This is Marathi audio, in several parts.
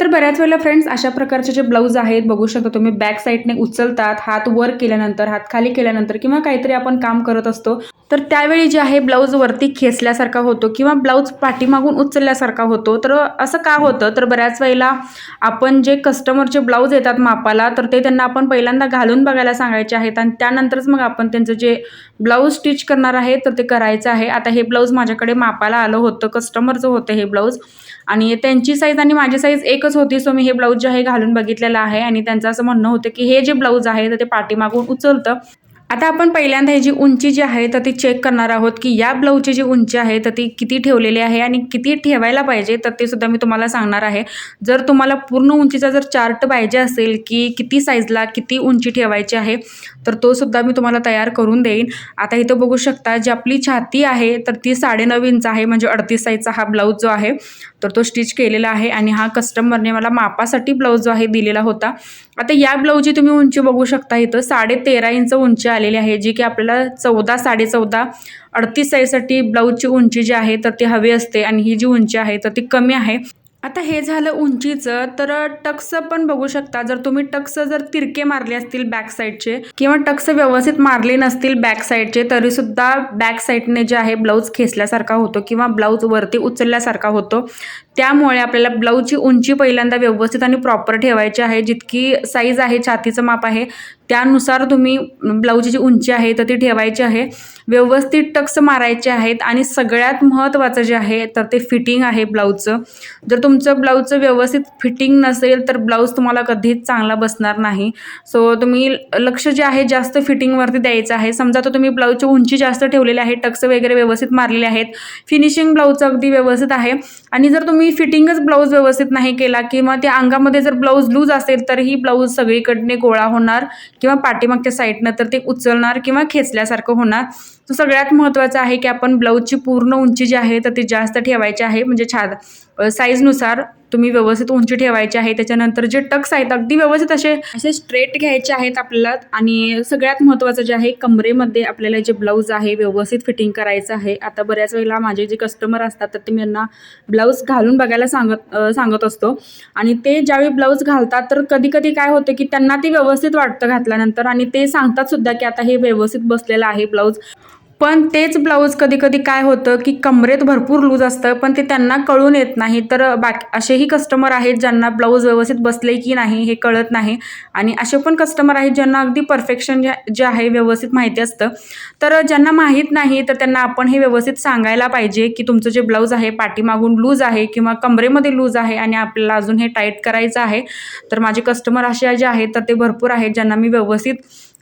तर बऱ्याच वेळेला फ्रेंड्स अशा प्रकारचे जे ब्लाऊज आहेत बघू शकता तुम्ही बॅक साईडने उचलतात हात वर केल्यानंतर हात खाली केल्यानंतर किंवा काहीतरी आपण काम करत असतो. तर त्यावेळी जे आहे ब्लाऊज वरती खेचल्यासारखा होतो किंवा ब्लाऊज पाठीमागून उचलल्यासारखा होतो. तर असं का होतं? तर बऱ्याच वेळेला आपण जे कस्टमरचे ब्लाऊज येतात मापाला तर ते त्यांना आपण पहिल्यांदा घालून बघायला सांगायचे आहेत आणि त्यानंतरच मग आपण त्यांचं जे ब्लाऊज स्टिच करणार आहे तर ते करायचं आहे. आता हे ब्लाऊज माझ्याकडे मापाला आलं होतं कस्टमरचं होतं हे ब्लाऊज आणि त्यांची साईज आणि माझी साईज एकच होती सो मी हे ब्लाऊज जे आहे घालून बघितलेलं आहे. आणि त्यांचं असं म्हणणं होतं की हे जे ब्लाऊज आहे तर ते पाठीमागून उचलतं. आता आपण पहिल्यांदा ही जी उंची जी आहे तर ती चेक करणार आहोत की या ब्लाऊजची जी उंची आहे तर ती किती ठेवलेली आहे आणि किती ठेवायला पाहिजे तर ते सुद्धा मी तुम्हाला सांगणार आहे. जर तुम्हाला पूर्ण उंचीचा जर चार्ट पाहिजे असेल की किती साईजला किती उंची ठेवायची आहे तर तो सुद्धा मी तुम्हाला तयार करून देईन. आता इथं बघू शकता जी आपली छाती आहे तर ती साडेनऊ इंच आहे म्हणजे अडतीस साईजचा हा ब्लाऊज जो आहे तर तो स्टिच केलेला आहे आणि हा कस्टमरने मला मापासाठी ब्लाऊज जो आहे दिलेला होता. आता या ब्लाऊजची तुम्ही उंची बघू शकता इथं साडे तेरा इंच उंची आलेली आहे जी की आपल्याला चौदा साडे चौदा अडतीस साईजसाठी ब्लाऊजची उंची जी आहे तर ती हवी असते आणि ही जी उंची आहे तर ती कमी आहे. आता हे झालं उंचीचं तर टक्स पण बघू शकता जर तुम्ही टक्स जर तिरके मारले असतील बॅक साईडचे किंवा टक्स व्यवस्थित मारले नसतील बॅक साईडचे तरी सुद्धा बॅक साईडने जे आहे ब्लाऊज खेचल्यासारखा होतो किंवा ब्लाऊज वरती उचलल्यासारखा होतो. त्यामुळे आपल्याला ब्लाऊजची उंची पहिल्यांदा व्यवस्थित आणि प्रॉपर ठेवायची आहे. जितकी साईज आहे छातीचं माप आहे त्यानुसार तुम्ही ब्लाऊजची जी उंची आहे तर ती ठेवायची आहे. व्यवस्थित टक्स मारायचे आहेत आणि सगळ्यात महत्त्वाचं जे आहे तर ते फिटिंग आहे ब्लाऊजचं. जर तुमचं ब्लाऊजचं व्यवस्थित फिटिंग नसेल तर ब्लाऊज तुम्हाला कधीच चांगला बसणार नाही. सो तुम्ही लक्ष जे आहे जास्त फिटिंगवरती द्यायचं आहे. समजा तर तुम्ही ब्लाऊजची उंची जास्त ठेवलेली आहे टक्स वगैरे व्यवस्थित मारलेले आहेत. फिनिशिंग ब्लाऊजचं अगदी व्यवस्थित आहे. आणि जर तुम्ही फिटिंगच ब्लाऊज व्यवस्थित नाही केला किंवा त्या अंगामध्ये जर ब्लाऊज लूज असेल तर ही ब्लाऊज सगळीकडने गोळा होणार किंवा पाठीमागच्या साईडनं तर ते उचलणार किंवा खेचल्यासारखं होणार. तर सगळ्यात महत्त्वाचं आहे की आपण ब्लाऊजची पूर्ण उंची जी आहे तर ती जास्त ठेवायची आहे. म्हणजे छा साईजनुसार तुम्ही व्यवस्थित उंची ठेवायची आहे त्याच्यानंतर जे टक्स आहेत अगदी व्यवस्थित असे असे स्ट्रेट घ्यायचे आहेत आपल्याला. आणि सगळ्यात महत्त्वाचं जे आहे कमरेमध्ये आपल्याला जे ब्लाऊज आहे व्यवस्थित फिटिंग करायचं आहे. आता बऱ्याच वेळेला माझे जे कस्टमर असतात तर ते मी यांना ब्लाऊज घालून बघायला सांगत सांगत असतो. आणि ते ज्यावेळी ब्लाऊज घालतात तर कधी कधी काय होतं की त्यांना ते व्यवस्थित वाटतं घातल्यानंतर. आणि ते सांगतात सुद्धा की आता हे व्यवस्थित बसलेलं आहे ब्लाऊज पण तेच ब्लाऊज कधी कधी काय होतं की कमरेत भरपूर लूज असतं पण ते त्यांना कळून येत नाही. तर बाकी असेही कस्टमर आहेत ज्यांना ब्लाऊज व्यवस्थित बसले की नाही हे कळत नाही. आणि असे पण कस्टमर आहेत ज्यांना अगदी परफेक्शन जे जे आहे व्यवस्थित माहिती असतं. तर ज्यांना माहीत नाही तर त्यांना आपण हे व्यवस्थित सांगायला पाहिजे की तुमचं जे ब्लाऊज आहे पाठीमागून लूज आहे किंवा कमरेमध्ये लूज आहे आणि आपल्याला अजून हे टाईट करायचं आहे. तर माझे कस्टमर असे जे आहेत तर ते भरपूर आहेत ज्यांना मी व्यवस्थित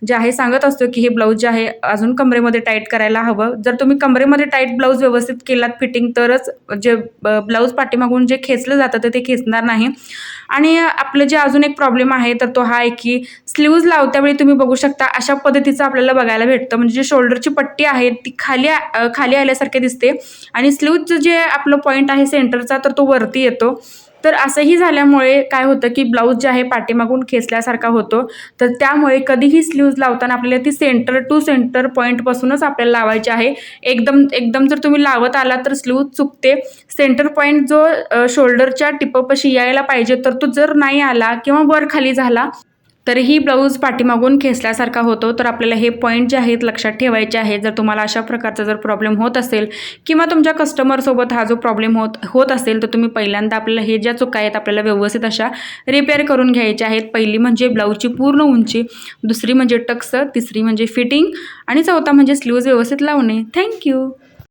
जे आहे सांगत असतो की हे ब्लाऊज जे आहे अजून कमरेमध्ये टाईट करायला हवं. जर तुम्ही कमरेमध्ये टाईट ब्लाऊज व्यवस्थित केलात फिटिंग तरच जे ब्लाऊज पाठीमागून जे खेचलं जातं तर ते खेचणार नाही. आणि आपलं जे अजून एक प्रॉब्लेम आहे तर तो हा आहे की स्लीव्ज लावत्यावेळी तुम्ही बघू शकता अशा पद्धतीचं आपल्याला बघायला भेटतं. म्हणजे जे शोल्डरची पट्टी आहे ती खाली खाली आल्यासारखे दिसते. आणि स्लीव्जचं जे आपलं पॉईंट आहे सेंटरचा तर तो वरती येतो. तर असंही झाल्यामुळे काय होतं की ब्लाऊज जे आहे पाठीमागून खेचल्यासारखा होतो. तर त्यामुळे कधीही स्लीव्ज लावताना आपल्याला ती सेंटर टू सेंटर पॉईंटपासूनच आपल्याला लावायची आहे. एकदम एकदम जर तुम्ही लावत आला तर स्लीव चुकते. सेंटर पॉईंट जो शोल्डरच्या टिपपाशी यायला पाहिजे तर तो जर नाही आला किंवा वर खाली झाला तरीही ब्लाऊज पाठीमागून खेचल्यासारखा होतो. तर आपल्याला हे पॉईंट जे आहेत लक्षात ठेवायचे आहेत. जर तुम्हाला अशा प्रकारचा जर प्रॉब्लेम होत असेल किंवा तुमच्या कस्टमरसोबत हा जो प्रॉब्लेम होत होत असेल तर तुम्ही पहिल्यांदा आपल्याला हे ज्या चुका आहेत आपल्याला व्यवस्थित अशा रिपेअर करून घ्यायच्या आहेत. पहिली म्हणजे ब्लाऊजची पूर्ण उंची दुसरी म्हणजे टक्स तिसरी म्हणजे फिटिंग आणि चौथा म्हणजे स्लीव्ज व्यवस्थित लावणे. थँक्यू